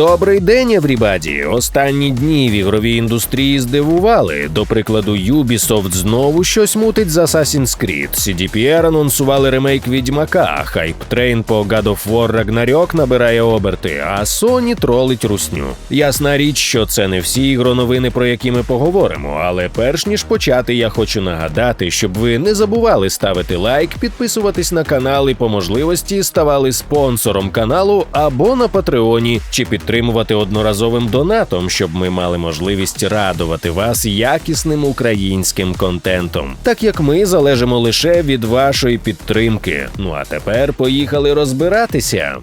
Добрий день, еврібаді! Останні дні в ігровій індустрії здивували. До прикладу, Ubisoft знову щось мутить з Assassin's Creed. CDPR анонсували ремейк Відьмака. Train по God of War Ragnarok набирає оберти, а Sony тролить русню. Ясна річ, що це не всі ігроновини, про які ми поговоримо. Але перш ніж почати, я хочу нагадати, щоб ви не забували ставити лайк, підписуватись на канал і по можливості ставали спонсором каналу або на Патреоні чи підтримувати одноразовим донатом, щоб ми мали можливість радувати вас якісним українським контентом, так як ми залежимо лише від вашої підтримки. Ну а тепер поїхали розбиратися.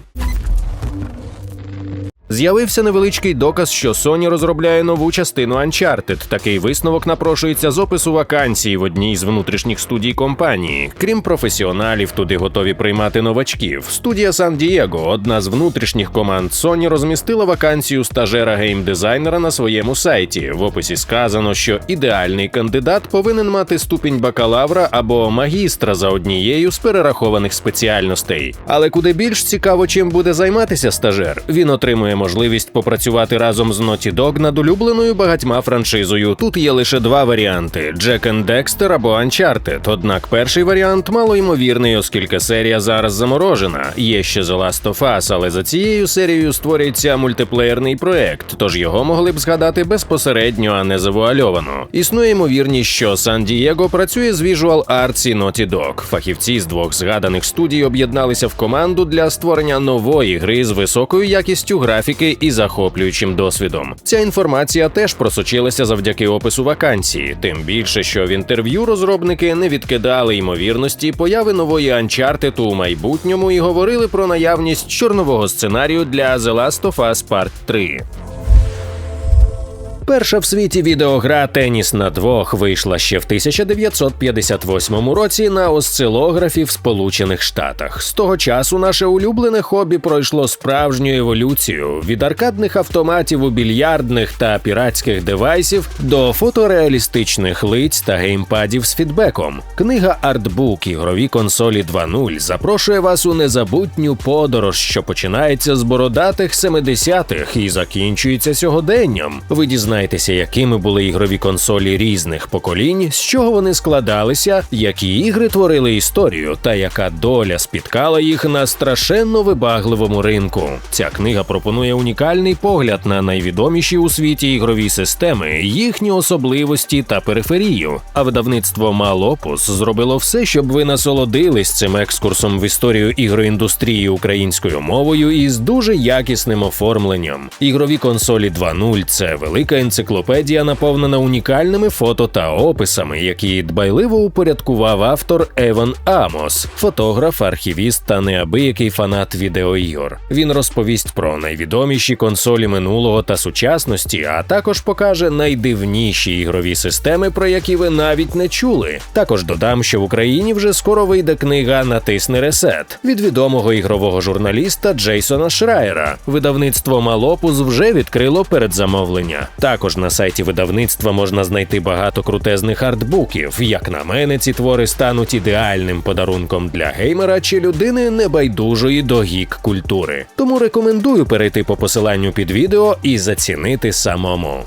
З'явився невеличкий доказ, що Sony розробляє нову частину Uncharted. Такий висновок напрошується з опису вакансій в одній з внутрішніх студій компанії. Крім професіоналів, туди готові приймати новачків. Студія Сан Дієго, одна з внутрішніх команд Sony, розмістила вакансію стажера геймдизайнера на своєму сайті. В описі сказано, що ідеальний кандидат повинен мати ступінь бакалавра або магістра за однією з перерахованих спеціальностей. Але куди більш цікаво, чим буде займатися стажер, він отримує можливість попрацювати разом з Naughty Dog над улюбленою багатьма франшизою. Тут є лише два варіанти: Jack and Dexter або Uncharted. Однак перший варіант малоймовірний, оскільки серія зараз заморожена. Є ще The Last of Us, але за цією серією створюється мультиплеєрний проект, тож його могли б згадати безпосередньо, а не завуальовано. Існує ймовірність, що Сан Дієго працює з Visual Arts і Naughty Dog. Фахівці з двох згаданих студій об'єдналися в команду для створення нової гри з високою якістю графіки і захоплюючим досвідом. Ця інформація теж просочилася завдяки опису вакансії, тим більше, що в інтерв'ю розробники не відкидали ймовірності появи нової Uncharted у майбутньому і говорили про наявність чорнового сценарію для The Last of Us Part 3. Перша в світі відеогра Теніс на двох вийшла ще в 1958 році на осцилографі в Сполучених Штатах. З того часу наше улюблене хобі пройшло справжню еволюцію від аркадних автоматів у більярдних та піратських девайсів до фотореалістичних лиць та геймпадів з фідбеком. Книга Артбук ігрові консолі 2.0 запрошує вас у незабутню подорож, що починається з бородатих 70-х і закінчується сьогоденням. Ви дізнаєтеся Дізнайтеся, якими були ігрові консолі різних поколінь, з чого вони складалися, які ігри творили історію, та яка доля спіткала їх на страшенно вибагливому ринку. Ця книга пропонує унікальний погляд на найвідоміші у світі ігрові системи, їхні особливості та периферію. А видавництво Малопус зробило все, щоб ви насолодились цим екскурсом в історію ігроіндустрії українською мовою із дуже якісним оформленням. Ігрові консолі 2.0 – це велика енциклопедія наповнена унікальними фото та описами, які дбайливо упорядкував автор Еван Амос, фотограф, архівіст та неабиякий фанат відеоігор. Він розповість про найвідоміші консолі минулого та сучасності, а також покаже найдивніші ігрові системи, про які ви навіть не чули. Також додам, що в Україні вже скоро вийде книга Натисни ресет від відомого ігрового журналіста Джейсона Шрайера. Видавництво Малопус вже відкрило передзамовлення. Також на сайті видавництва можна знайти багато крутезних артбуків. Як на мене, ці твори стануть ідеальним подарунком для геймера чи людини небайдужої до гік культури. Тому рекомендую перейти по посиланню під відео і зацінити самому.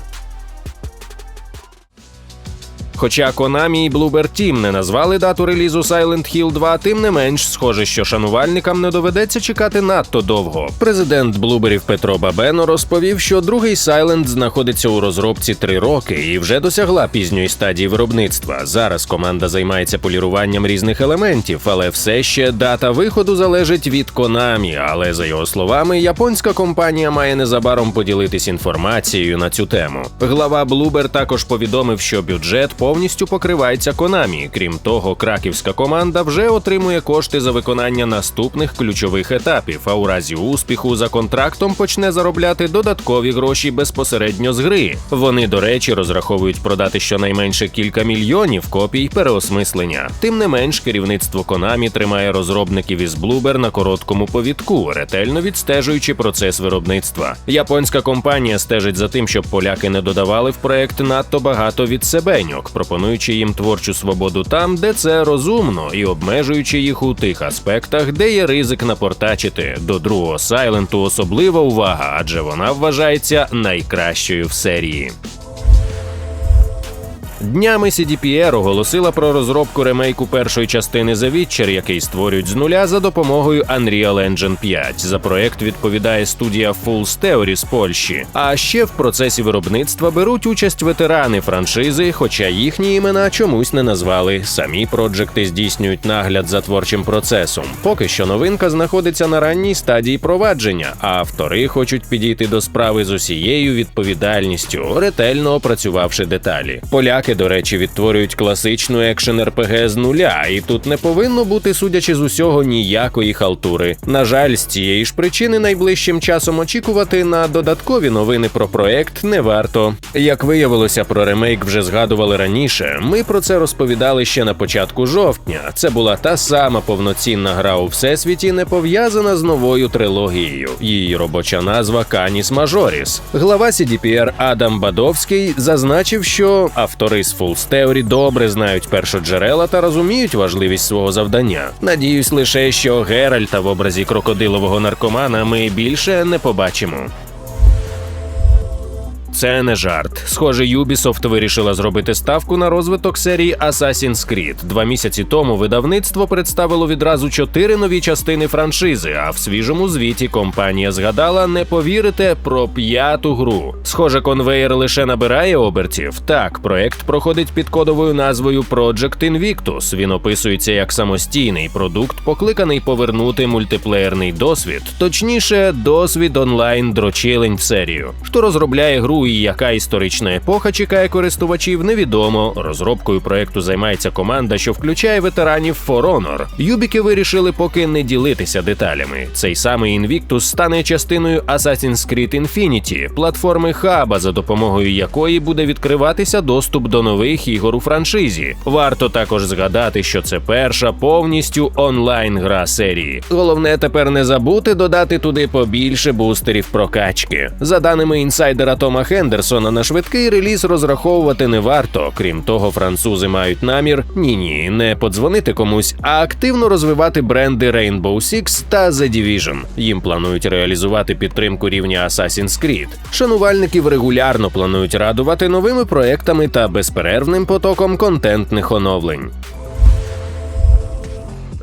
Хоча Konami і Bloober Team не назвали дату релізу Silent Hill 2, тим не менш, схоже, що шанувальникам не доведеться чекати надто довго. Президент Блуберів Петро Бабено розповів, що другий Silent знаходиться у розробці три роки і вже досягла пізньої стадії виробництва. Зараз команда займається поліруванням різних елементів, але все ще дата виходу залежить від Konami. Але за його словами, японська компанія має незабаром поділитись інформацією на цю тему. Глава Bloober також повідомив, що бюджет повністю покривається Konami. Крім того, краківська команда вже отримує кошти за виконання наступних ключових етапів. А у разі успіху за контрактом почне заробляти додаткові гроші безпосередньо з гри. Вони, до речі, розраховують продати щонайменше кілька мільйонів копій переосмислення. Тим не менш, керівництво Konami тримає розробників із Bloober на короткому повідку, ретельно відстежуючи процес виробництва. Японська компанія стежить за тим, щоб поляки не додавали в проект надто багато від себеньок. Пропонуючи їм творчу свободу там, де це розумно, і обмежуючи їх у тих аспектах, де є ризик напортачити. До другого Сайленту особлива увага, адже вона вважається найкращою в серії. Днями CDPR оголосила про розробку ремейку першої частини The Witcher, який створюють з нуля за допомогою Unreal Engine 5. За проект відповідає студія Fools Theory з Польщі. А ще в процесі виробництва беруть участь ветерани франшизи, хоча їхні імена чомусь не назвали. Самі проджекти здійснюють нагляд за творчим процесом. Поки що новинка знаходиться на ранній стадії провадження, а автори хочуть підійти до справи з усією відповідальністю, ретельно опрацювавши деталі. Поляки, до речі, відтворюють класичну екшен РПГ з нуля, і тут не повинно бути, судячи з усього, ніякої халтури. На жаль, з цієї ж причини найближчим часом очікувати на додаткові новини про проект не варто. Як виявилося, про ремейк вже згадували раніше. Ми про це розповідали ще на початку жовтня. Це була та сама повноцінна гра у всесвіті, не пов'язана з новою трилогією. Її робоча назва Каніс Мажоріс. Глава CDPR Адам Бадовський зазначив, що автори з Fools Theory добре знають першоджерела та розуміють важливість свого завдання. Надіюсь лише, що Геральта в образі крокодилового наркомана ми більше не побачимо. Це не жарт. Схоже, Ubisoft вирішила зробити ставку на розвиток серії Assassin's Creed. Два місяці тому видавництво представило відразу чотири нові частини франшизи. А в свіжому звіті компанія згадала не повірите про п'яту гру. Схоже, конвейер лише набирає обертів. Так, проект проходить під кодовою назвою Project Invictus. Він описується як самостійний продукт, покликаний повернути мультиплеєрний досвід, точніше, досвід онлайн дрочилень в серію. Хто розробляє гру і яка історична епоха чекає користувачів, невідомо. Розробкою проекту займається команда, що включає ветеранів For Honor. Юбіки вирішили поки не ділитися деталями. Цей самий Invictus стане частиною Assassin's Creed Infinity, платформи хаба, за допомогою якої буде відкриватися доступ до нових ігор у франшизі. Варто також згадати, що це перша повністю онлайн гра серії. Головне тепер не забути додати туди побільше бустерів прокачки. За даними інсайдера Тома Хендерсона, на швидкий реліз розраховувати не варто. Крім того, французи мають намір ні ні не подзвонити комусь, а активно розвивати бренди Rainbow Six та The Division. Їм планують реалізувати підтримку рівня Assassin's Creed. Шанувальників регулярно планують радувати новими проектами та безперервним потоком контентних оновлень.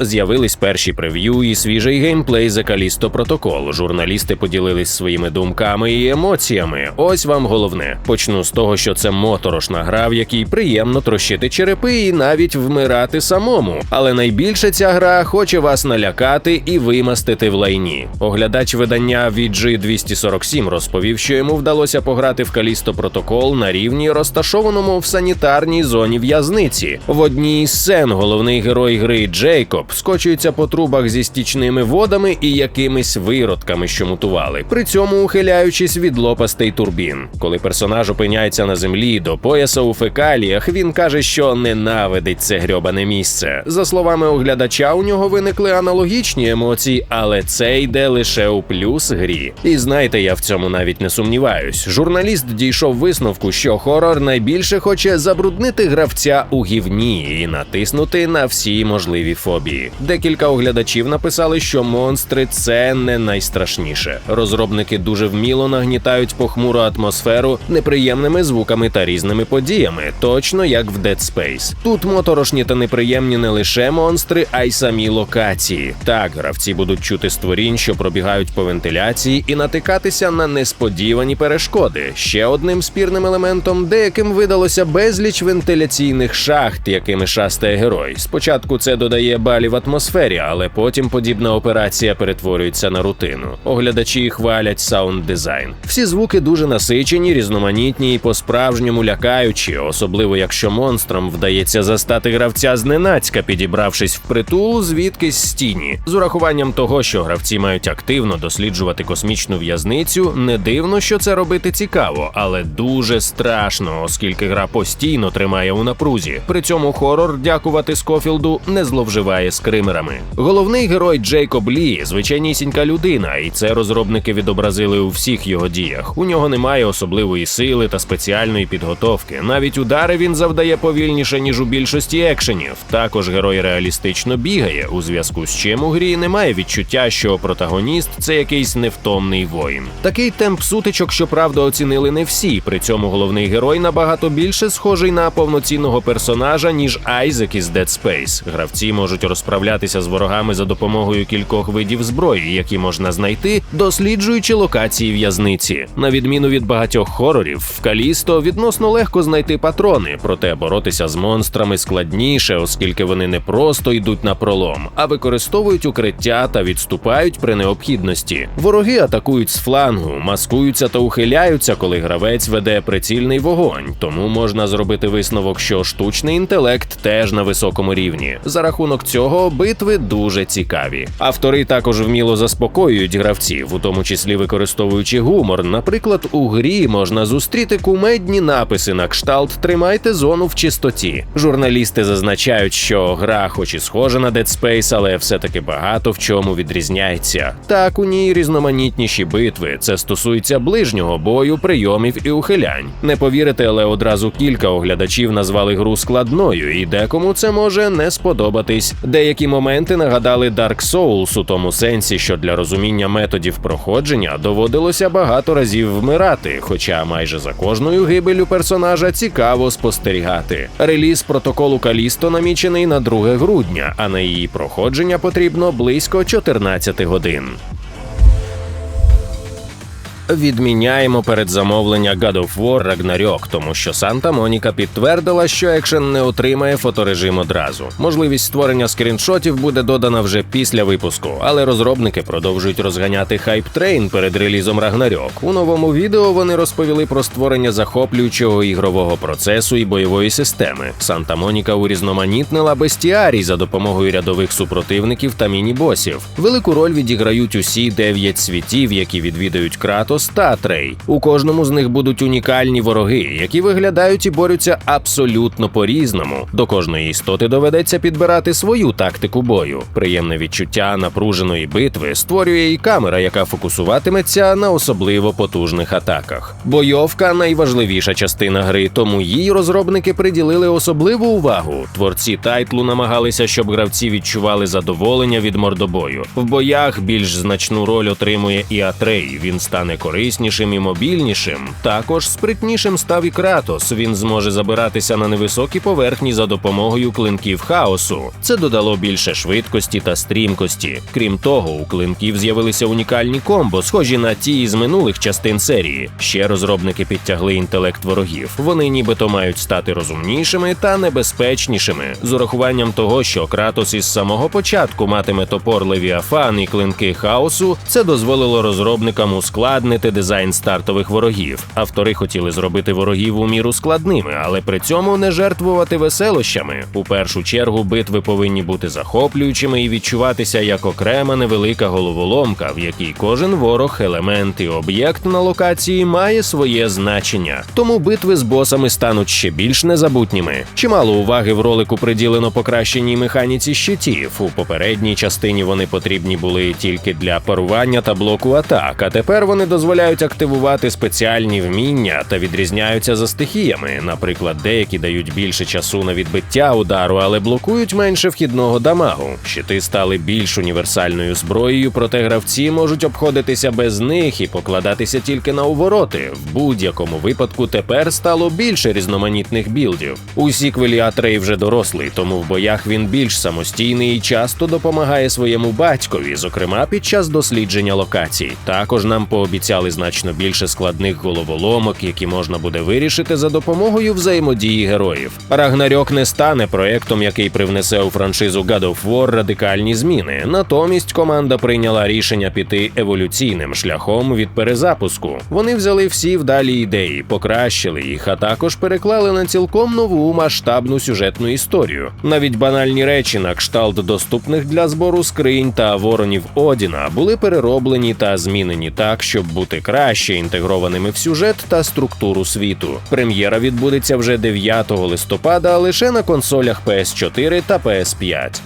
З'явились перші прев'ю і свіжий геймплей за Калісто Протокол. Журналісти поділились своїми думками і емоціями. Ось вам головне. Почну з того, що це моторошна гра, в якій приємно трощити черепи і навіть вмирати самому. Але найбільше ця гра хоче вас налякати і вимастити в лайні. Оглядач видання VG 247 розповів, що йому вдалося пограти в Калісто Протокол на рівні, розташованому в санітарній зоні в'язниці. В одній із сцен головний герой гри Джейкоб скочується по трубах зі стічними водами і якимись виродками, що мутували, при цьому ухиляючись від лопастей турбін. Коли персонаж опиняється на землі до пояса у фекаліях, він каже, що ненавидить це грьобане місце. За словами оглядача, у нього виникли аналогічні емоції, але це йде лише у плюс грі. І знаєте, я в цьому навіть не сумніваюсь. Журналіст дійшов висновку, що хорор найбільше хоче забруднити гравця у гівні і натиснути на всі можливі фобії. Декілька оглядачів написали, що монстри це не найстрашніше. Розробники дуже вміло нагнітають похмуру атмосферу неприємними звуками та різними подіями, точно як в Dead Space. Тут моторошні та неприємні не лише монстри, а й самі локації. Так, гравці будуть чути створінь, що пробігають по вентиляції, і натикатися на несподівані перешкоди. Ще одним спірним елементом, деяким видалося безліч вентиляційних шахт, якими шастає герой. Спочатку це додає балів в атмосфері, але потім подібна операція перетворюється на рутину. Оглядачі хвалять саунд дизайн. Всі звуки дуже насичені, різноманітні і по-справжньому лякаючі, особливо якщо монстрам вдається застати гравця зненацька, підібравшись в притул звідкись з тіні. З урахуванням того, що гравці мають активно досліджувати космічну в'язницю, не дивно, що це робити цікаво, але дуже страшно, оскільки гра постійно тримає у напрузі. При цьому хорор, дякувати Скофілду, не зловживає скримерами. Головний герой Джейкоб Лі звичайнісінька людина, і це розробники відобразили у всіх його діях. У нього немає особливої сили та спеціальної підготовки. Навіть удари він завдає повільніше ніж у більшості екшенів. Також герой реалістично бігає, у зв'язку з чим у грі немає відчуття, що протагоніст це якийсь невтомний воїн. Такий темп сутичок, щоправда, оцінили не всі. При цьому головний герой набагато більше схожий на повноцінного персонажа, ніж Айзек із Dead Space. Гравці можуть розправлятися з ворогами за допомогою кількох видів зброї, які можна знайти, досліджуючи локації в'язниці. На відміну від багатьох хорорів, в Калісто відносно легко знайти патрони, проте боротися з монстрами складніше, оскільки вони не просто йдуть на пролом, а використовують укриття та відступають при необхідності. Вороги атакують з флангу, маскуються та ухиляються, коли гравець веде прицільний вогонь. Тому можна зробити висновок, що штучний інтелект теж на високому рівні. За рахунок цього битви дуже цікаві. Автори також вміло заспокоюють гравців, у тому числі використовуючи гумор. Наприклад, у грі можна зустріти кумедні написи на кшталт Тримайте зону в чистоті. Журналісти зазначають, що гра, хоч і схожа на Dead Space, але все-таки багато в чому відрізняється. Так у ній різноманітніші битви. Це стосується ближнього бою, прийомів і ухилянь. Не повірите, але одразу кілька оглядачів назвали гру складною, і декому це може не сподобатись. Деякі моменти нагадали Dark Souls у тому сенсі, що для розуміння методів проходження доводилося багато разів вмирати, хоча майже за кожною гибелю персонажа цікаво спостерігати. Реліз протоколу Калісто намічений на 2 грудня, а на її проходження потрібно близько 14 годин. Відміняємо передзамовлення God of War Ragnarok, тому що Санта Моніка підтвердила, що екшен не отримає фоторежим одразу. Можливість створення скріншотів буде додана вже після випуску, але розробники продовжують розганяти хайп-трейн перед релізом Ragnarok. У новому відео вони розповіли про створення захоплюючого ігрового процесу і бойової системи. Санта Моніка урізноманітнила бестіарій за допомогою рядових супротивників та міні-босів. Велику роль відіграють усі дев'ять світів, які відвідають Та Атрей. У кожному з них будуть унікальні вороги, які виглядають і борються абсолютно по-різному. До кожної істоти доведеться підбирати свою тактику бою. Приємне відчуття напруженої битви створює і камера, яка фокусуватиметься на особливо потужних атаках. Бойовка найважливіша частина гри, тому їй розробники приділили особливу увагу. Творці тайтлу намагалися, щоб гравці відчували задоволення від мордобою. В боях більш значну роль отримує і Атрей. Він стане кориснішим і мобільнішим. Також спритнішим став і Кратос. Він зможе забиратися на невисокі поверхні за допомогою клинків хаосу. Це додало більше швидкості та стрімкості. Крім того, у клинків з'явилися унікальні комбо, схожі на ті із минулих частин серії. Ще розробники підтягли інтелект ворогів. Вони нібито мають стати розумнішими та небезпечнішими, з урахуванням того, що Кратос із самого початку матиме топор Левіафан і клинки хаосу. Це дозволило розробникам ускладнити дизайн стартових ворогів. Автори хотіли зробити ворогів у міру складними, але при цьому не жертвувати веселощами. У першу чергу битви повинні бути захоплюючими і відчуватися як окрема невелика головоломка, в якій кожен ворог, елемент і об'єкт на локації має своє значення. Тому битви з босами стануть ще більш незабутніми. Чимало уваги в ролику приділено покращеній механіці щитів. У попередній частині вони потрібні були тільки для парування та блоку атак. А тепер вони дозволяють активувати спеціальні вміння та відрізняються за стихіями. Наприклад, деякі дають більше часу на відбиття удару, але блокують менше вхідного дамагу. Щити стали більш універсальною зброєю, проте гравці можуть обходитися без них і покладатися тільки на увороти. В будь-якому випадку тепер стало більше різноманітних білдів. У сіквелі Атрей вже дорослий, тому в боях він більш самостійний і часто допомагає своєму батькові, зокрема під час дослідження локацій. Також нам пообіцяли значно більше складних головоломок, які можна буде вирішити за допомогою взаємодії героїв. Рагнарьок не стане проектом, який привнесе у франшизу God of War радикальні зміни. Натомість команда прийняла рішення піти еволюційним шляхом від перезапуску. Вони взяли всі вдалі ідеї, покращили їх, а також переклали на цілком нову масштабну сюжетну історію. Навіть банальні речі на кшталт доступних для збору скринь та воронів Одіна були перероблені та змінені так, щоб бути краще інтегрованими в сюжет та структуру світу. Прем'єра відбудеться вже 9 листопада лише на консолях PS4 та PS5.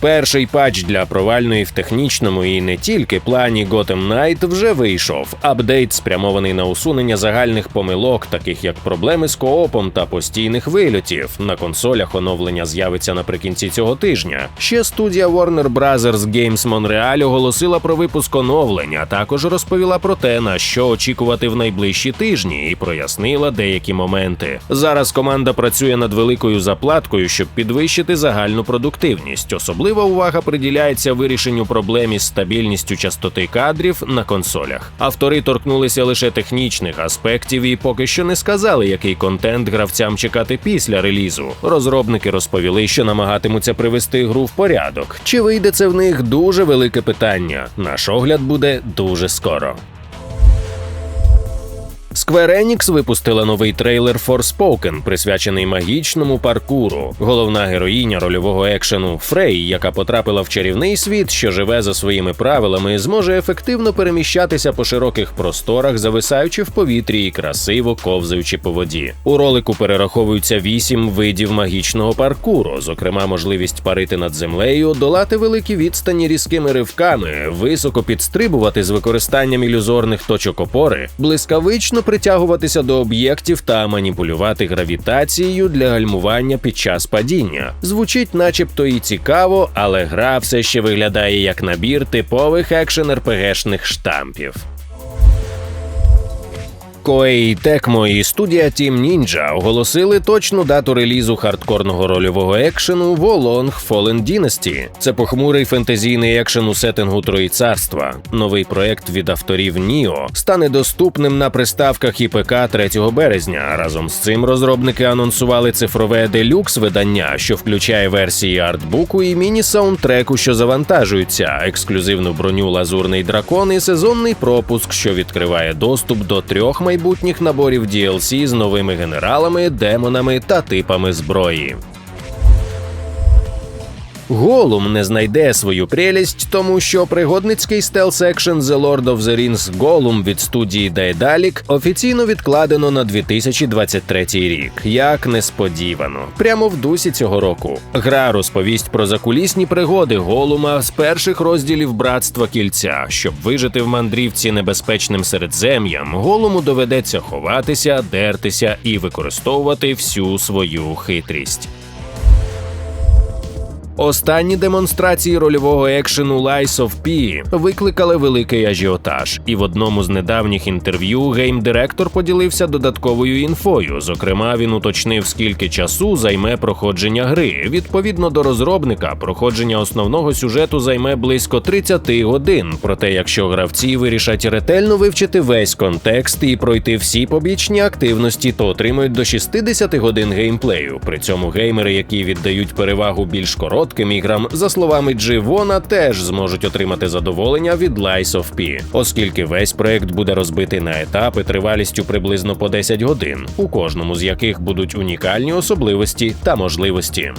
Перший патч для провальної в технічному і не тільки плані Gotham Knight вже вийшов. Апдейт спрямований на усунення загальних помилок, таких як проблеми з коопом та постійних вильотів. На консолях оновлення з'явиться наприкінці цього тижня. Ще студія Warner Bros. Games Montreal оголосила про випуск оновлення, також розповіла про те, на що очікувати в найближчі тижні, і прояснила деякі моменти. Зараз команда працює над великою заплаткою, щоб підвищити загальну продуктивність. Особлива увага приділяється вирішенню проблем із стабільністю частоти кадрів на консолях. Автори торкнулися лише технічних аспектів і поки що не сказали, який контент гравцям чекати після релізу. Розробники розповіли, що намагатимуться привести гру в порядок. Чи вийде це в них дуже велике питання? Наш огляд буде дуже скоро. Square Enix випустила новий трейлер Forspoken, присвячений магічному паркуру. Головна героїня рольового екшену Фрей, яка потрапила в чарівний світ, що живе за своїми правилами, зможе ефективно переміщатися по широких просторах, зависаючи в повітрі і красиво ковзаючи по воді. У ролику перераховуються вісім видів магічного паркуру, зокрема, можливість парити над землею, долати великі відстані різкими ривками, високо підстрибувати з використанням ілюзорних точок опори, блискавично притягуватися до об'єктів та маніпулювати гравітацією для гальмування під час падіння. Звучить, начебто, і цікаво, але гра все ще виглядає як набір типових екшен РПГшних штампів. Koei Tecmo і студія Team Ninja оголосили точну дату релізу хардкорного рольового екшену Wolong Fallen Dynasty. Це похмурий фентезійний екшен у сеттингу Троїцарства. Новий проект від авторів Ніо стане доступним на приставках і ПК 3 березня. Разом з цим розробники анонсували цифрове делюкс видання, що включає версії артбуку і міні-саундтреку, що завантажуються, ексклюзивну броню Лазурний дракон і сезонний пропуск, що відкриває доступ до трьох майбутніх наборів DLC з новими генералами, демонами та типами зброї. Голум не знайде свою прелість, тому що пригодницький стелс екшен The Lord of the Rings Голум від студії Daedalic офіційно відкладено на 2023 рік. Як несподівано, прямо в дусі цього року. Гра розповість про закулісні пригоди Голума з перших розділів братства кільця. Щоб вижити в мандрівці небезпечним середзем'ям, Голуму доведеться ховатися, дертися і використовувати всю свою хитрість. Останні демонстрації рольового екшену Lies of P викликали великий ажіотаж, і в одному з недавніх інтерв'ю гейм-директор поділився додатковою інфою. Зокрема, він уточнив, скільки часу займе проходження гри. Відповідно до розробника, проходження основного сюжету займе близько 30 годин. Проте, якщо гравці вирішать ретельно вивчити весь контекст і пройти всі побічні активності, то отримують до 60 годин геймплею. При цьому геймери, які віддають перевагу більш коротким іграм, за словами Дживона, теж зможуть отримати задоволення від Lies of P, оскільки весь проект буде розбитий на етапи тривалістю приблизно по 10 годин, у кожному з яких будуть унікальні особливості та можливості.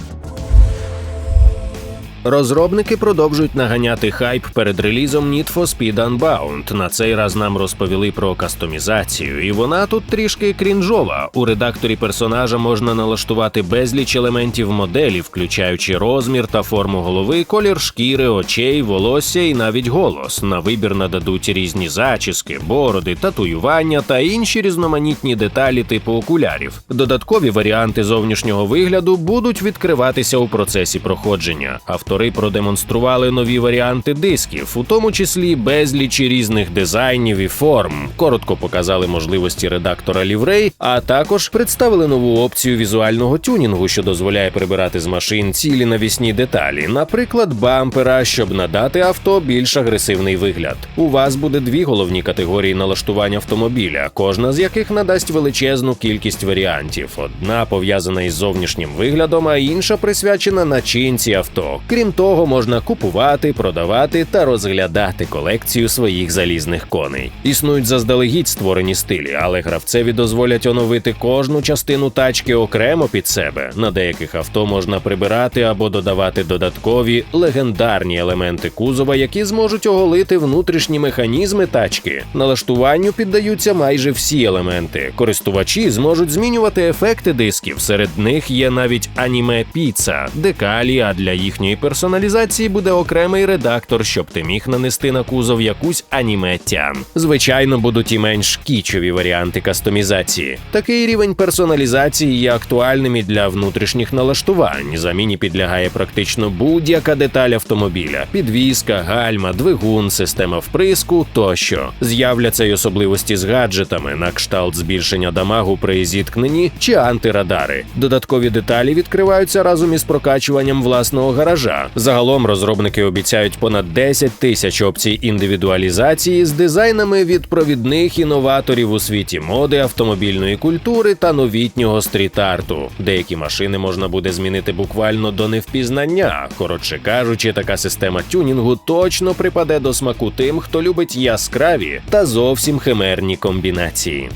Розробники продовжують наганяти хайп перед релізом Need for Speed Unbound. На цей раз нам розповіли про кастомізацію, і вона тут трішки крінжова. У редакторі персонажа можна налаштувати безліч елементів моделі, включаючи розмір та форму голови, колір шкіри, очей, волосся і навіть голос. На вибір нададуть різні зачіски, бороди, татуювання та інші різноманітні деталі типу окулярів. Додаткові варіанти зовнішнього вигляду будуть відкриватися у процесі проходження. Автори продемонстрували нові варіанти дисків, у тому числі безлічі різних дизайнів і форм. Коротко показали можливості редактора ліврей, а також представили нову опцію візуального тюнінгу, що дозволяє прибирати з машин цілі навісні деталі, наприклад, бампера, щоб надати авто більш агресивний вигляд. У вас буде дві головні категорії налаштування автомобіля, кожна з яких надасть величезну кількість варіантів. Одна пов'язана із зовнішнім виглядом, а інша присвячена начинці авто. Крім того, можна купувати, продавати та розглядати колекцію своїх залізних коней. Існують заздалегідь створені стилі, але гравцеві дозволять оновити кожну частину тачки окремо під себе. На деяких авто можна прибирати або додавати додаткові легендарні елементи кузова, які зможуть оголити внутрішні механізми тачки. Налаштуванню піддаються майже всі елементи. Користувачі зможуть змінювати ефекти дисків. Серед них є навіть аніме піца, декалі, а для їхньої персоналізації буде окремий редактор, щоб ти міг нанести на кузов якусь аніме тян. Звичайно, будуть і менш кічові варіанти кастомізації. Такий рівень персоналізації є актуальним і для внутрішніх налаштувань. Заміні підлягає практично будь-яка деталь автомобіля: підвізка, гальма, двигун, система вприску тощо. З'являться й особливості з гаджетами на кшталт збільшення дамагу при зіткненні чи антирадари. Додаткові деталі відкриваються разом із прокачуванням власного гаража. Загалом розробники обіцяють понад 10 тисяч опцій індивідуалізації з дизайнами від провідних інноваторів у світі моди, автомобільної культури та новітнього стріт-арту. Деякі машини можна буде змінити буквально до невпізнання. Коротше кажучи, така система тюнінгу точно припаде до смаку тим, хто любить яскраві та зовсім химерні комбінації.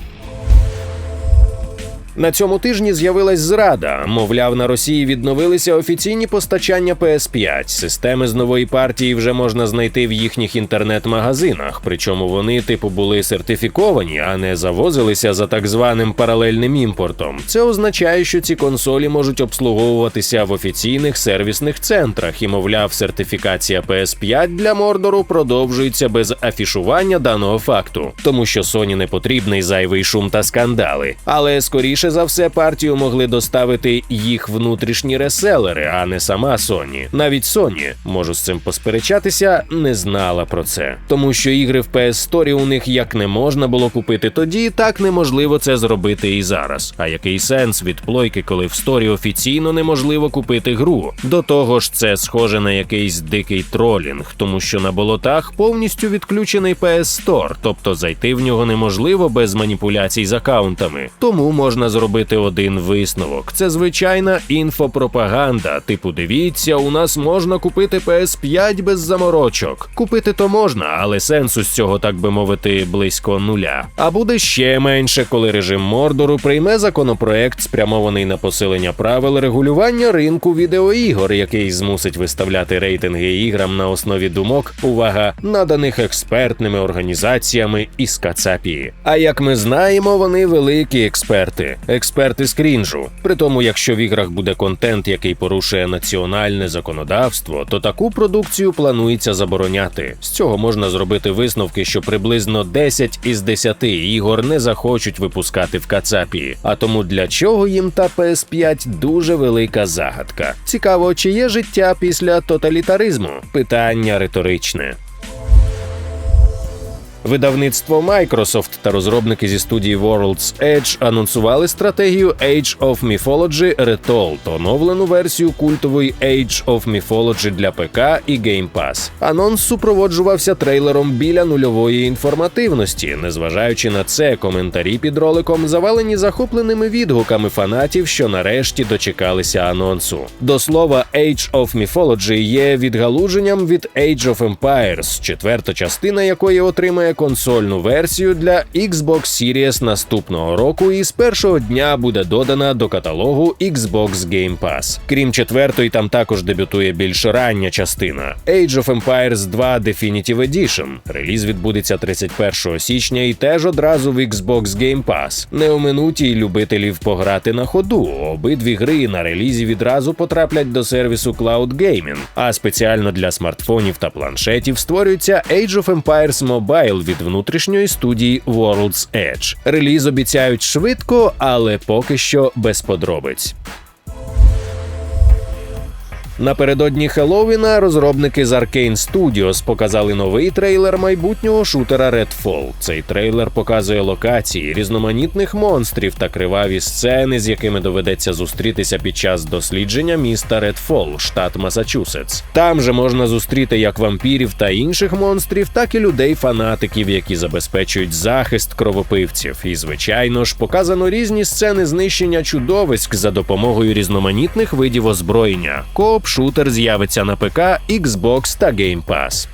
На цьому тижні з'явилась зрада. Мовляв, на Росії відновилися офіційні постачання PS5. Системи з нової партії вже можна знайти в їхніх інтернет-магазинах. Причому вони, типу, були сертифіковані, а не завозилися за так званим паралельним імпортом. Це означає, що ці консолі можуть обслуговуватися в офіційних сервісних центрах. І, мовляв, сертифікація PS5 для Мордору продовжується без афішування даного факту, тому що Sony не потрібний зайвий шум та скандали. Але скоріше за все партію могли доставити їх внутрішні реселери, а не сама Sony. Навіть Sony, можу з цим посперечатися, не знала про це, тому що ігри в PS Store у них як не можна було купити тоді, так неможливо це зробити і зараз. А який сенс від плойки, коли в сторі офіційно неможливо купити гру? До того ж, це схоже на якийсь дикий тролінг, тому що на болотах повністю відключений PS Store, тобто зайти в нього неможливо без маніпуляцій з акаунтами. Тому можна зробити один висновок: це звичайна інфопропаганда. Типу, дивіться, у нас можна купити PS5 без заморочок. Купити то можна, але сенсу з цього, так би мовити, близько нуля. А буде ще менше, коли режим Мордору прийме законопроект, спрямований на посилення правил регулювання ринку відеоігор, який змусить виставляти рейтинги іграм на основі думок, увага, наданих експертними організаціями із Кацапії. А як ми знаємо, вони великі експерти, експерти з крінжу. Притому, якщо в іграх буде контент, який порушує національне законодавство, то таку продукцію планується забороняти. З цього можна зробити висновки, що приблизно 10 із 10 ігор не захочуть випускати в Кацапії. А тому для чого їм та PS5 дуже велика загадка. Цікаво, чи є життя після тоталітаризму? Питання риторичне. Видавництво Microsoft та розробники зі студії World's Edge анонсували стратегію Age of Mythology Retold, оновлену версію культової Age of Mythology для ПК і Game Pass. Анонс супроводжувався трейлером біля нульової інформативності. Незважаючи на це, коментарі під роликом завалені захопленими відгуками фанатів, що нарешті дочекалися анонсу. До слова, Age of Mythology є відгалуженням від Age of Empires, четверта частина якої отримає консольну версію для Xbox Series наступного року і з першого дня буде додана до каталогу Xbox Game Pass. Крім четвертої, там також дебютує більш рання частина Age of Empires 2 Definitive Edition. Реліз відбудеться 31 січня і теж одразу в Xbox Game Pass. Не оминуті й любителів пограти на ходу. Обидві гри на релізі відразу потраплять до сервісу Cloud Gaming, а спеціально для смартфонів та планшетів створюється Age of Empires Mobile від внутрішньої студії World's Edge. Реліз обіцяють швидко, але поки що без подробиць. Напередодні Хеллоуіна розробники з Arkane Studios показали новий трейлер майбутнього шутера Redfall. Цей трейлер показує локації, різноманітних монстрів та криваві сцени, з якими доведеться зустрітися під час дослідження міста Redfall, штат Масачусетс. Там же можна зустріти як вампірів та інших монстрів, так і людей-фанатиків, які забезпечують захист кровопивців. І, звичайно ж, показано різні сцени знищення чудовиськ за допомогою різноманітних видів озброєння. Кооп шутер з'явиться на ПК, Xbox та Game Pass.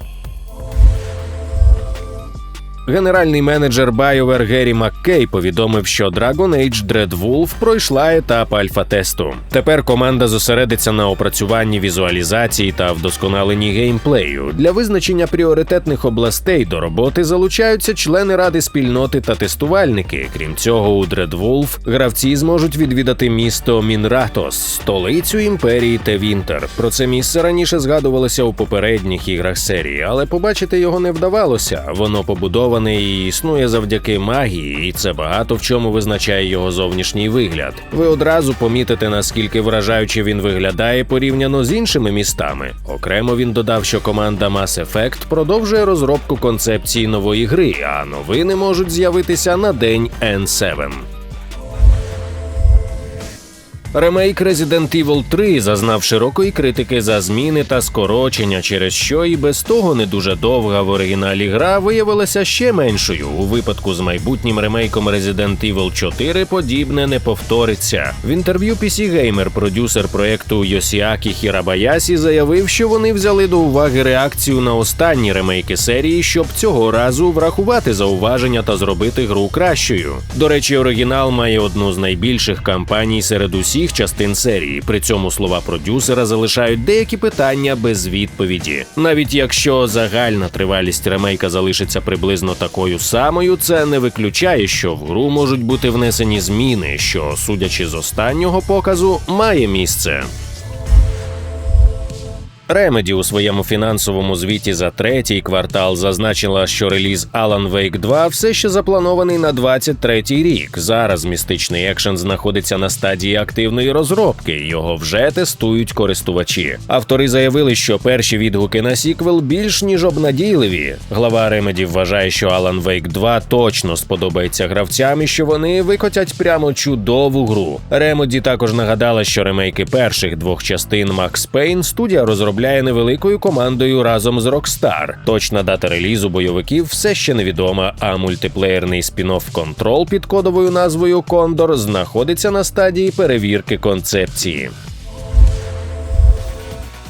Генеральний менеджер BioWare Геррі Маккей повідомив, що Dragon Age Dreadwolf пройшла етап альфа-тесту. Тепер команда зосередиться на опрацюванні візуалізації та вдосконаленні геймплею. Для визначення пріоритетних областей до роботи залучаються члени ради спільноти та тестувальники. Крім цього, у Dreadwolf гравці зможуть відвідати місто Мінратос, столицю імперії Тевінтер. Про це місце раніше згадувалося у попередніх іграх серії, але побачити його не вдавалося. Воно побудоване і існує завдяки магії, і це багато в чому визначає його зовнішній вигляд. Ви одразу помітите, наскільки вражаюче він виглядає порівняно з іншими містами. Окремо він додав, що команда Mass Effect продовжує розробку концепції нової гри, а новини можуть з'явитися на день N7. Ремейк Resident Evil 3 зазнав широкої критики за зміни та скорочення, через що і без того не дуже довга в оригіналі гра виявилася ще меншою. У випадку з майбутнім ремейком Resident Evil 4 подібне не повториться. В інтерв'ю PC Gamer продюсер проекту Йосіакі Хірабаясі заявив, що вони взяли до уваги реакцію на останні ремейки серії, щоб цього разу врахувати зауваження та зробити гру кращою. До речі, оригінал має одну з найбільших кампаній серед усіх всіх частин серії. При цьому слова продюсера залишають деякі питання без відповіді. Навіть якщо загальна тривалість ремейка залишиться приблизно такою самою, це не виключає, що в гру можуть бути внесені зміни, що, судячи з останнього показу, має місце. Remedy у своєму фінансовому звіті за третій квартал зазначила, що реліз Alan Wake 2 все ще запланований на 23-й рік. Зараз містичний екшен знаходиться на стадії активної розробки. Його вже тестують користувачі. Автори заявили, що перші відгуки на сіквел більш ніж обнадійливі. Глава Remedy вважає, що Alan Wake 2 точно сподобається гравцям і що вони викотять прямо чудову гру. Remedy також нагадала, що ремейки перших двох частин Max Payne студія розробляє розробляє невеликою командою разом з Rockstar. Точна дата релізу бойовиків все ще невідома, а мультиплеєрний спін-офф Control під кодовою назвою Кондор знаходиться на стадії перевірки концепції.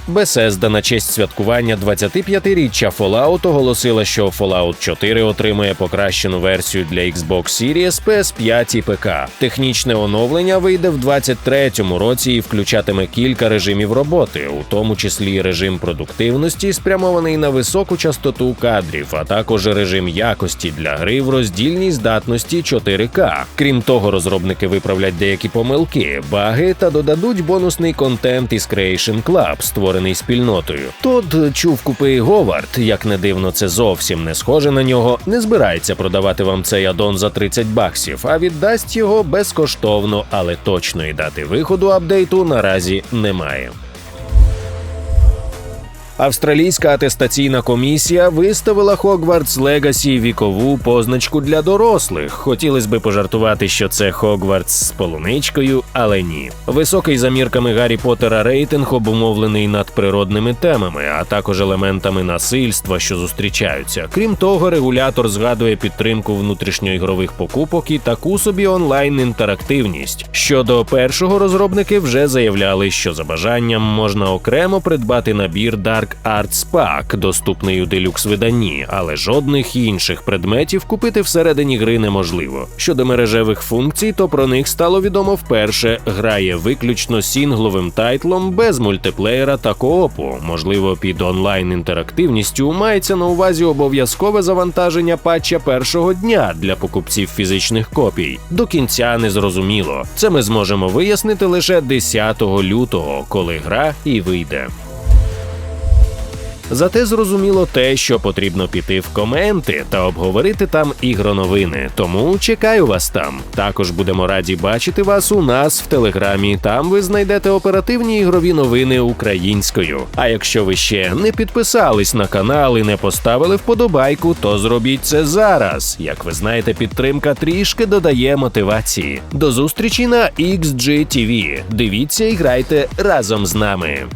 Bethesda на честь святкування 25-річчя Fallout оголосила, що Fallout 4 отримує покращену версію для Xbox Series, PS5 і ПК. Технічне оновлення вийде в 23-му році і включатиме кілька режимів роботи, у тому числі режим продуктивності, спрямований на високу частоту кадрів, а також режим якості для гри в роздільній здатності 4К. Крім того, розробники виправлять деякі помилки, баги та додадуть бонусний контент із Creation Club, створений створений спільнотою. Тод чув купи Говард, як не дивно, це зовсім не схоже на нього. Не збирається продавати вам цей адон за 30 баксів, а віддасть його безкоштовно, але точної дати виходу апдейту наразі немає. Австралійська атестаційна комісія виставила Хогвартс Легасі вікову позначку для дорослих. Хотілося би пожартувати, що це Хогвартс з полуничкою, але ні. Високий за мірками Гаррі Поттера рейтинг обумовлений надприродними темами, а також елементами насильства, що зустрічаються. Крім того, регулятор згадує підтримку внутрішньоігрових покупок і таку собі онлайн інтерактивність. Щодо першого розробники вже заявляли, що за бажанням можна окремо придбати набір Dark Dark Arts Pack, доступний у делюкс виданні, але жодних інших предметів купити всередині гри неможливо. Щодо мережевих функцій, то про них стало відомо вперше. Грає виключно сінгловим тайтлом без мультиплеєра та коопу. Можливо, під онлайн інтерактивністю мається на увазі обов'язкове завантаження патча першого дня для покупців фізичних копій. До кінця не зрозуміло. Це ми зможемо вияснити лише 10 лютого, коли гра і вийде. Зате зрозуміло те, що потрібно піти в коменти та обговорити там ігроновини. Тому чекаю вас там. Також будемо раді бачити вас у нас в телеграмі. Там ви знайдете оперативні ігрові новини українською. А якщо ви ще не підписались на канал і не поставили вподобайку, то зробіть це зараз. Як ви знаєте, підтримка трішки додає мотивації. До зустрічі на XGTV. Дивіться і грайте разом з нами.